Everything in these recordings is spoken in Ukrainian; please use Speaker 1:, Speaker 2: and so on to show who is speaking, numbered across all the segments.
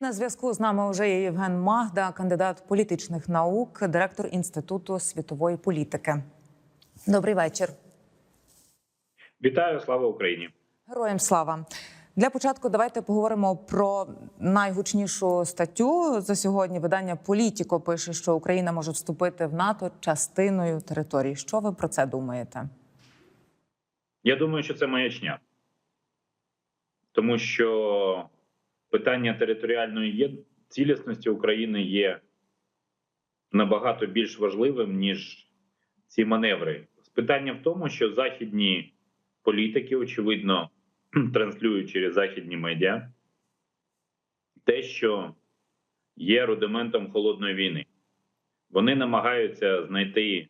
Speaker 1: На зв'язку з нами вже є Євген Магда, кандидат політичних наук, директор інституту світової політики. Добрий вечір.
Speaker 2: Вітаю, слава Україні!
Speaker 1: Героям слава. Для початку давайте поговоримо про найгучнішу статтю за сьогодні. Видання Політіко пише, що Україна може вступити в НАТО частиною території. Що ви про це думаєте?
Speaker 2: Я думаю, що це маячня, тому що питання територіальної цілісності України є набагато більш важливим ніж ці маневри. Питання в тому, що західні політики, очевидно, транслюють через західні медіа те, що є рудиментом холодної війни. Вони намагаються знайти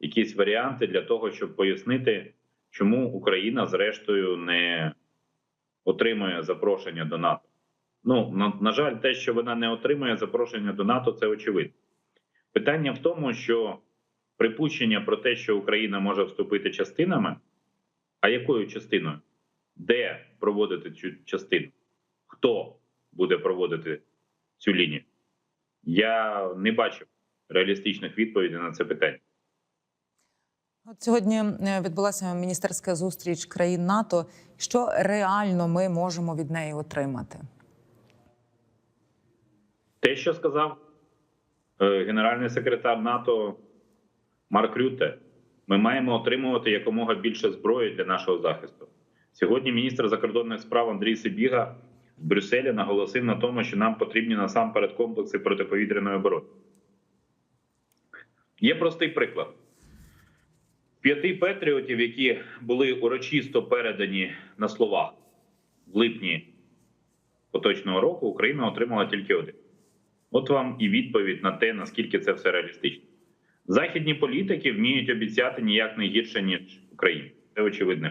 Speaker 2: якісь варіанти для того, щоб пояснити, чому Україна, зрештою, не отримує запрошення до НАТО. Ну, на, на жаль, те, що вона не отримує запрошення до НАТО, це очевидно. Питання в тому, що припущення про те, що Україна може вступити частинами, а якою частиною? Де проводити цю частину? Хто буде проводити цю лінію? Я не бачив реалістичних відповідей на це питання.
Speaker 1: От сьогодні е, відбулася міністерська зустріч країн НАТО. Що реально ми можемо від неї отримати?
Speaker 2: Те, що сказав е, генеральний секретар НАТО Марк Рюте, ми маємо отримувати якомога більше зброї для нашого захисту. Сьогодні міністр закордонних справ Андрій Сибіга в Брюсселі наголосив на тому, що нам потрібні насамперед комплекси протиповітряної оборони. Є простий приклад. П'яти патріотів, які були урочисто передані на словах в липні поточного року, Україна отримала тільки один. От вам і відповідь на те, наскільки це все реалістично. Західні політики вміють обіцяти ніяк не гірше, ніж Україна. Це очевидно.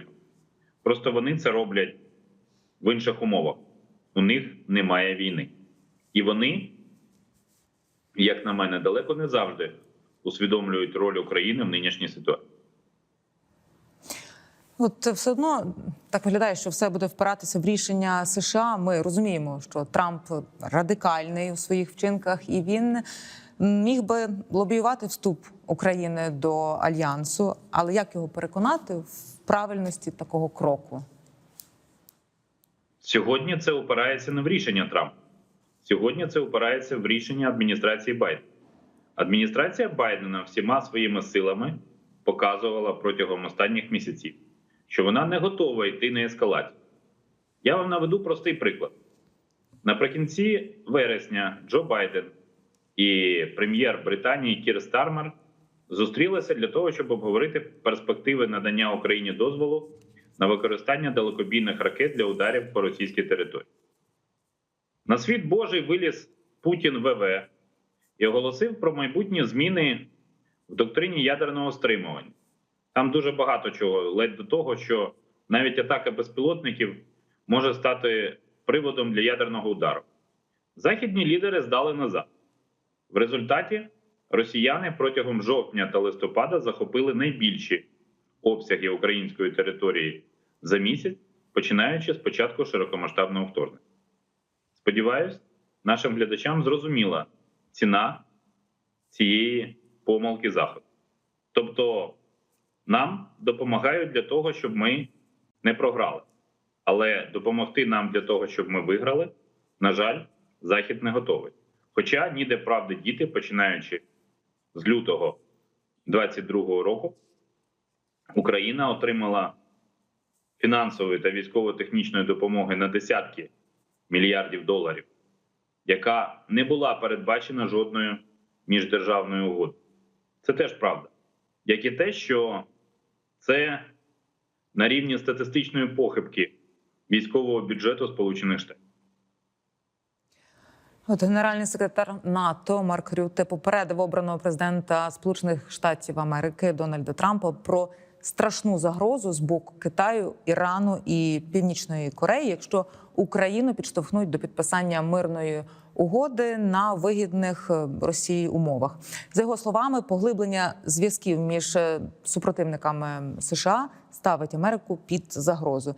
Speaker 2: Просто вони це роблять в інших умовах. У них немає війни. І вони, як на мене, далеко не завжди усвідомлюють роль України в нинішній ситуації.
Speaker 1: От все одно так виглядає, що все буде впиратися в рішення США. Ми розуміємо, що Трамп радикальний у своїх вчинках, і він міг би лобіювати вступ України до альянсу. Але як його переконати в правильності такого кроку?
Speaker 2: Сьогодні це опирається не в рішення Трампа. Сьогодні це опирається в рішення адміністрації Байдена. Адміністрація Байдена всіма своїми силами показувала протягом останніх місяців, що вона не готова йти на ескалацію. Я вам наведу простий приклад. Наприкінці вересня Джо Байден і прем'єр Британії Кір Стармер зустрілися для того, щоб обговорити перспективи надання Україні дозволу на використання далекобійних ракет для ударів по російській території. На світ Божий виліз Путін ВВ і оголосив про майбутні зміни в доктрині ядерного стримування. Там дуже багато чого, ледь до того, що навіть атака безпілотників може стати приводом для ядерного удару. Західні лідери здали назад. В результаті росіяни протягом жовтня та листопада захопили найбільші обсяги української території за місяць, починаючи з початку широкомасштабного вторгнення. Сподіваюсь, нашим глядачам зрозуміла ціна цієї помилки Заходу. Тобто нам допомагають для того, щоб ми не програли. Але допомогти нам для того, щоб ми виграли, на жаль, Захід не готовий. Хоча ніде правди діти, починаючи з лютого 2022 року, Україна отримала фінансової та військово-технічної допомоги на десятки мільярдів доларів, яка не була передбачена жодною міждержавною угодою. Це теж правда. Як і те, що це на рівні статистичної похибки військового бюджету Сполучених Штатів.
Speaker 1: От генеральний секретар НАТО Марк Рюте попередив обраного президента Сполучених Штатів Америки Дональда Трампа про страшну загрозу з боку Китаю, Ірану і Північної Кореї, якщо Україну підштовхнуть до підписання мирної угоди на вигідних е, Росії умовах. За його словами, поглиблення зв'язків між е, супротивниками США ставить Америку під загрозу.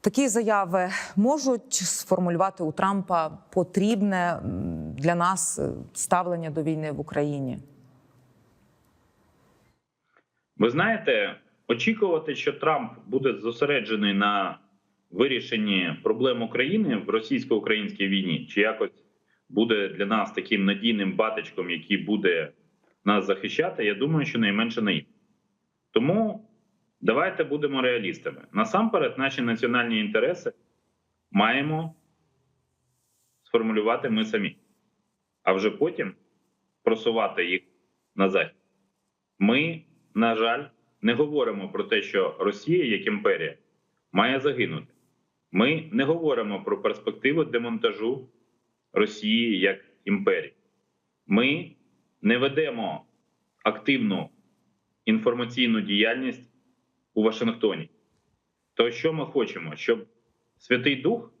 Speaker 1: Такі заяви можуть сформулювати у Трампа потрібне для нас е, ставлення до війни в Україні.
Speaker 2: Ви знаєте, очікувати, що Трамп буде зосереджений на вирішенні проблем України в російсько-українській війні, чи якось буде для нас таким надійним батечком, який буде нас захищати, я думаю, що найменше наїв. Тому давайте будемо реалістами. Насамперед, наші національні інтереси маємо сформулювати ми самі, а вже потім просувати їх на захід. Ми, на жаль, не говоримо про те, що Росія як імперія має загинути. Ми не говоримо про перспективи демонтажу Росії як імперії. Ми не ведемо активну інформаційну діяльність у Вашингтоні. То що ми хочемо? Щоб Святий Дух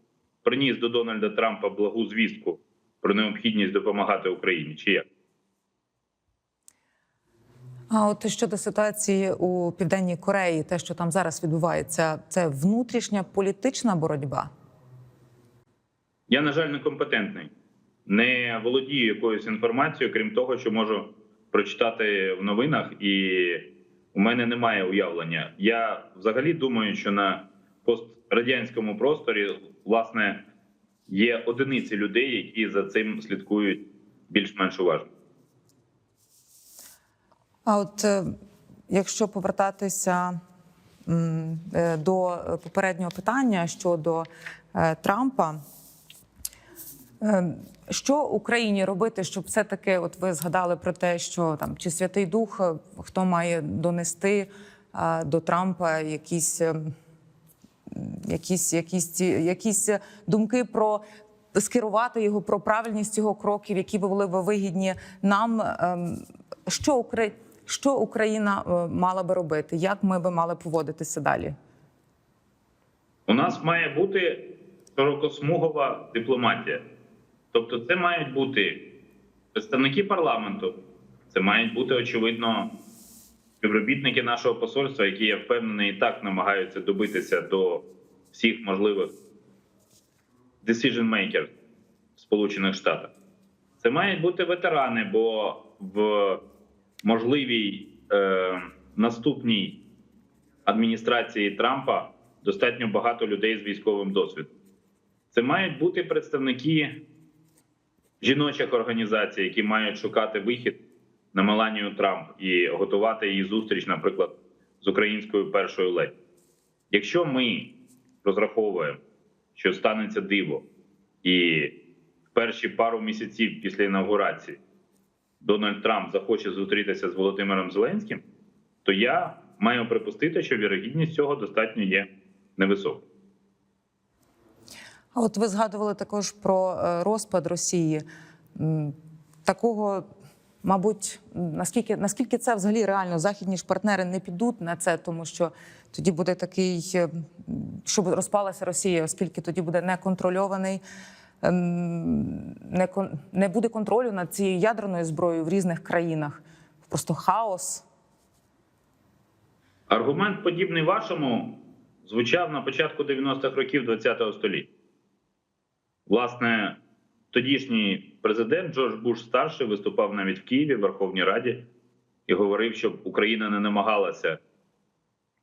Speaker 2: приніс до Дональда Трампа благу звістку про необхідність допомагати Україні, чи як?
Speaker 1: А от щодо ситуації у південній Кореї, те, що там зараз відбувається, це внутрішня політична боротьба.
Speaker 2: Я, на жаль, некомпетентний. Не володію якоюсь інформацією, крім того, що можу прочитати в новинах, і у мене немає уявлення. Я взагалі думаю, що на пострадянському просторі власне є одиниці людей, які за цим слідкують більш-менш уважно.
Speaker 1: А от е, якщо повертатися е, до попереднього питання щодо е, Трампа, що Україні робити, щоб все-таки, от ви згадали про те, що там чи Святий Дух, хто має донести до Трампа якісь. Якісь, якісь, якісь думки про скерувати його про правильність його кроків, які би були вигідні нам. Ем, Що Укра... що Україна е, мала би робити? Як ми би мали поводитися далі?
Speaker 2: У нас має бути широкосмугова дипломатія. Тобто, це мають бути представники парламенту, це мають бути, очевидно, співробітники нашого посольства, які я впевнений і так намагаються добитися до всіх можливих decision makers в Сполучених Штатах. Це мають бути ветерани, бо в можливій е, наступній адміністрації Трампа достатньо багато людей з військовим досвідом. Це мають бути представники жіночих організацій, які мають шукати вихід на Меланію Трамп і готувати її зустріч, наприклад, з українською першою леді. Якщо ми розраховуємо, що станеться диво, і в перші пару місяців після інаугурації Дональд Трамп захоче зустрітися з Володимиром Зеленським, то я маю припустити, що вірогідність цього достатньо є невисока.
Speaker 1: А от ви згадували також про е, розпад Росії. Такого, мабуть, наскільки наскільки це взагалі реально? Західні ж партнери не підуть на це, тому що тоді буде такий, е, щоб розпалася Росія, оскільки тоді буде неконтрольований. Ем, Не, не буде контролю над цією ядерною зброєю в різних країнах. Просто хаос.
Speaker 2: Аргумент, подібний вашому, звучав на початку 90-х років ХХ століття. Власне, тодішній президент Джордж Буш старший виступав навіть в Києві в Верховній Раді і говорив, щоб Україна не намагалася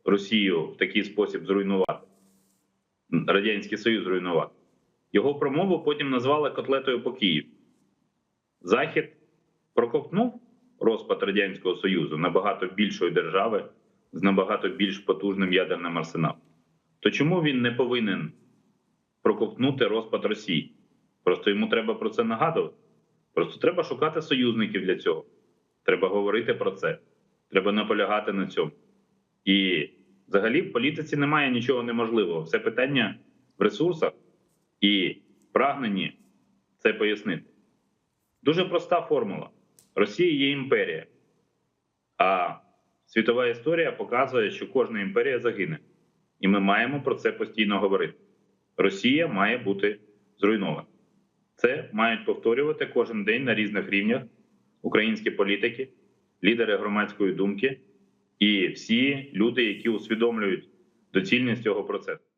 Speaker 2: Росію в такий спосіб зруйнувати, Радянський Союз зруйнувати. Його промову потім назвали котлетою по Києву. Захід проковтнув розпад Радянського Союзу набагато більшої держави з набагато більш потужним ядерним арсеналом. То чому він не повинен проковтнути розпад Росії? Просто йому треба про це нагадувати. Просто треба шукати союзників для цього. Треба говорити про це. Треба наполягати на цьому. І взагалі в політиці немає нічого неможливого. Все питання в ресурсах і прагненні це пояснити. Дуже проста формула: Росія є імперія. А світова історія показує, що кожна імперія загине. І ми маємо про це постійно говорити. Росія має бути зруйнована. Це мають повторювати кожен день на різних рівнях українські політики, лідери громадської думки і всі люди, які усвідомлюють доцільність цього процесу.